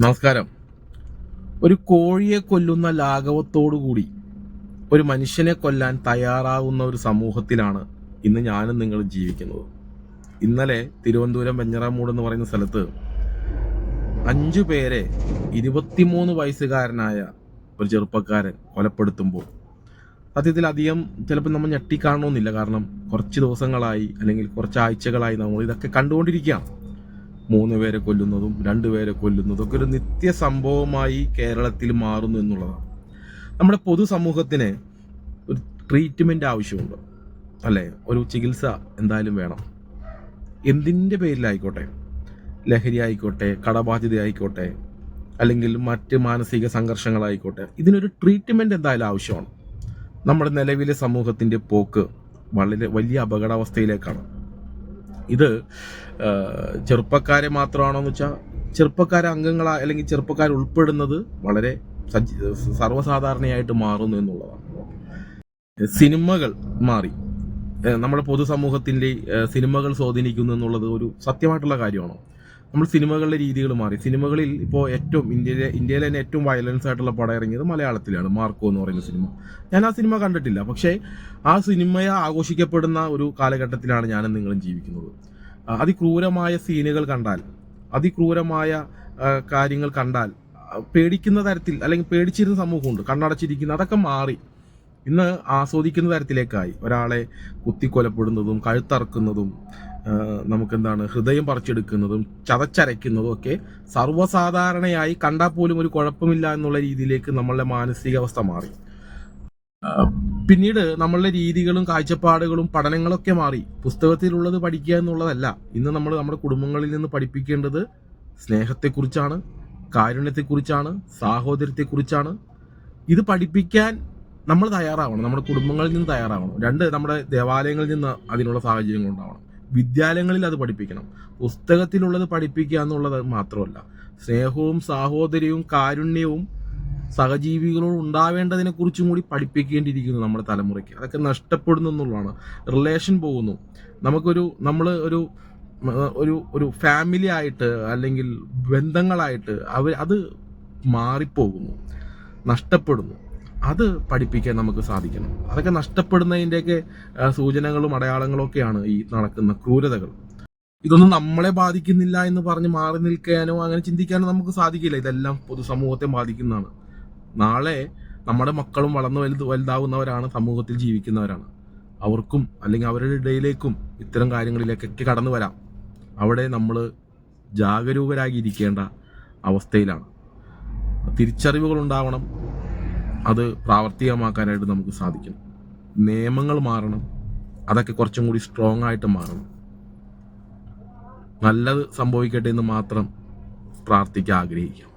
നമസ്കാരം. ഒരു കോഴിയെ കൊല്ലുന്ന ലാഘവത്തോടുകൂടി ഒരു മനുഷ്യനെ കൊല്ലാൻ തയ്യാറാവുന്ന ഒരു സമൂഹത്തിലാണ് ഇന്ന് ഞാനും നിങ്ങൾ ജീവിക്കുന്നത്. ഇന്നലെ തിരുവനന്തപുരം വെഞ്ഞറാമൂട് എന്ന് പറയുന്ന സ്ഥലത്ത് അഞ്ചു പേരെ ഇരുപത്തിമൂന്ന് വയസ്സുകാരനായ ഒരു ചെറുപ്പക്കാരൻ കൊലപ്പെടുത്തുമ്പോൾ സത്യത്തിൽ അധികം ചിലപ്പോൾ നമ്മൾ ഞെട്ടിക്കാണണമെന്നില്ല. കാരണം കുറച്ച് ദിവസങ്ങളായി അല്ലെങ്കിൽ കുറച്ച് ആഴ്ചകളായി നമ്മൾ ഇതൊക്കെ കണ്ടുകൊണ്ടിരിക്കുകയാണ്. മൂന്ന് പേരെ കൊല്ലുന്നതും രണ്ട് പേരെ കൊല്ലുന്നതും ഒക്കെ ഒരു നിത്യ സംഭവമായി കേരളത്തിൽ മാറുന്നു എന്നുള്ളതാണ്. നമ്മുടെ പൊതുസമൂഹത്തിന് ഒരു ട്രീറ്റ്മെന്റ് ആവശ്യമുണ്ട്. അല്ലേ? ഒരു ചികിത്സ എന്തായാലും വേണം. എന്തിന്റെ പേരിലായിക്കോട്ടെ? ലഹരി ആയിക്കോട്ടെ കടബാധ്യത ആയിക്കോട്ടെ അല്ലെങ്കിൽ മറ്റ് മാനസിക സംഘർഷങ്ങളായിക്കോട്ടെ ഇതിനൊരു ട്രീറ്റ്മെന്റ് എന്തായാലും ആവശ്യമാണ്. നമ്മുടെ നിലവിലെ സമൂഹത്തിന്റെ പോക്ക് വളരെ വലിയ അപകടാവസ്ഥയിലേക്കാണ്. ഇത് ചെറുപ്പക്കാരെ മാത്രമാണോ എന്ന് വെച്ചാൽ ചെറുപ്പക്കാരെ അംഗങ്ങളാ അല്ലെങ്കിൽ ചെറുപ്പക്കാർ ഉൾപ്പെടുന്നത് വളരെ സർവസാധാരണയായിട്ട് മാറുന്നു എന്നുള്ളതാണ്. സിനിമകൾ മാറി. നമ്മുടെ പൊതുസമൂഹത്തിന്റെ സിനിമകൾ സ്വാധീനിക്കുന്നു എന്നുള്ളത് ഒരു സത്യമായിട്ടുള്ള കാര്യമാണോ? നമ്മൾ സിനിമകളുടെ രീതികൾ മാറി. സിനിമകളിൽ ഇപ്പോൾ ഏറ്റവും ഇന്ത്യയിലെ ഇന്ത്യയിലെ തന്നെ ഏറ്റവും വയലൻസ് ആയിട്ടുള്ള പടം ഇറങ്ങിയത് മലയാളത്തിലാണ്. മാർക്കോ എന്ന് പറയുന്ന സിനിമ. ഞാൻ ആ സിനിമ കണ്ടിട്ടില്ല. പക്ഷേ ആ സിനിമയെ ആഘോഷിക്കപ്പെടുന്ന ഒരു കാലഘട്ടത്തിലാണ് ഞാനും നിങ്ങളും ജീവിക്കുന്നത്. അതിക്രൂരമായ സീനുകൾ കണ്ടാൽ അതിക്രൂരമായ കാര്യങ്ങൾ കണ്ടാൽ പേടിക്കുന്ന തരത്തിൽ അല്ലെങ്കിൽ പേടിച്ചിരുന്ന സമൂഹമുണ്ട്. കണ്ണടച്ചിരിക്കുന്ന അതൊക്കെ മാറി. ഇന്ന് ആസ്വദിക്കുന്ന തരത്തിലേക്കായി. ഒരാളെ കുത്തിക്കൊലപ്പെടുന്നതും കഴുത്തറക്കുന്നതും നമുക്കെന്താണ് ഹൃദയം പറിച്ചെടുക്കുന്നതും ചതച്ചരയ്ക്കുന്നതും ഒക്കെ സർവസാധാരണയായി കണ്ടാൽ പോലും ഒരു കുഴപ്പമില്ല എന്നുള്ള രീതിയിലേക്ക് നമ്മളുടെ മാനസികാവസ്ഥ മാറി. പിന്നീട് നമ്മളുടെ രീതികളും കാഴ്ചപ്പാടുകളും പഠനങ്ങളൊക്കെ മാറി. പുസ്തകത്തിലുള്ളത് പഠിക്കുക എന്നുള്ളതല്ല. ഇന്ന് നമ്മൾ നമ്മുടെ കുടുംബങ്ങളിൽ നിന്ന് പഠിപ്പിക്കേണ്ടത് സ്നേഹത്തെക്കുറിച്ചാണ് കാരുണ്യത്തെക്കുറിച്ചാണ് സാഹോദര്യത്തെക്കുറിച്ചാണ്. ഇത് പഠിപ്പിക്കാൻ നമ്മൾ തയ്യാറാവണം. നമ്മുടെ കുടുംബങ്ങളിൽ നിന്ന് തയ്യാറാവണം. രണ്ട് നമ്മുടെ ദേവാലയങ്ങളിൽ നിന്ന് അതിനുള്ള സാഹചര്യങ്ങൾ ഉണ്ടാവണം. വിദ്യാലയങ്ങളിൽ അത് പഠിപ്പിക്കണം. പുസ്തകത്തിലുള്ളത് പഠിപ്പിക്കുക എന്നുള്ളത് മാത്രമല്ല സ്നേഹവും സാഹോദര്യവും കാരുണ്യവും സഹജീവികളോട് ഉണ്ടാവേണ്ടതിനെ കുറിച്ചും കൂടി പഠിപ്പിക്കേണ്ടിയിരിക്കുന്നു നമ്മുടെ തലമുറയ്ക്ക്. അതൊക്കെ നഷ്ടപ്പെടുന്നു എന്നുള്ളതാണ്. റിലേഷൻ പോകുന്നു. നമുക്കൊരു നമ്മൾ ഒരു ഒരു ഒരു ഫാമിലി ആയിട്ട് അല്ലെങ്കിൽ ബന്ധങ്ങളായിട്ട് അവർ അത് മാറിപ്പോകുന്നു. നഷ്ടപ്പെടുന്നു. അത് പഠിപ്പിക്കാൻ നമുക്ക് സാധിക്കണം. അതൊക്കെ നഷ്ടപ്പെടുന്നതിന്റെയൊക്കെ സൂചനകളും അടയാളങ്ങളും ഒക്കെയാണ് ഈ നടക്കുന്ന ക്രൂരതകൾ. ഇതൊന്നും നമ്മളെ ബാധിക്കുന്നില്ല എന്ന് പറഞ്ഞ് മാറി നിൽക്കാനോ അങ്ങനെ ചിന്തിക്കാനോ നമുക്ക് സാധിക്കില്ല. ഇതെല്ലാം പൊതുസമൂഹത്തെ ബാധിക്കുന്നതാണ്. നാളെ നമ്മുടെ മക്കളും വളർന്നു വലുത് വലുതാവുന്നവരാണ് സമൂഹത്തിൽ ജീവിക്കുന്നവരാണ്. അവർക്കും അല്ലെങ്കിൽ അവരുടെ ഇടയിലേക്കും ഇത്തരം കാര്യങ്ങളിലേക്കൊക്കെ കടന്നു വരാം. അവിടെ നമ്മൾ ജാഗരൂകരാകിയിരിക്കേണ്ട അവസ്ഥയിലാണ്. തിരിച്ചറിവുകൾ ഉണ്ടാവണം. അത് പ്രാവർത്തികമാക്കാനായിട്ട് നമുക്ക് സാധിക്കണം നിയമങ്ങൾ മാറണം. അതൊക്കെ കുറച്ചും കൂടി സ്ട്രോങ് ആയിട്ട് മാറണം. നല്ലത് സംഭവിക്കട്ടെ എന്ന് മാത്രം പ്രാർത്ഥിക്കാൻ ആഗ്രഹിക്കാം.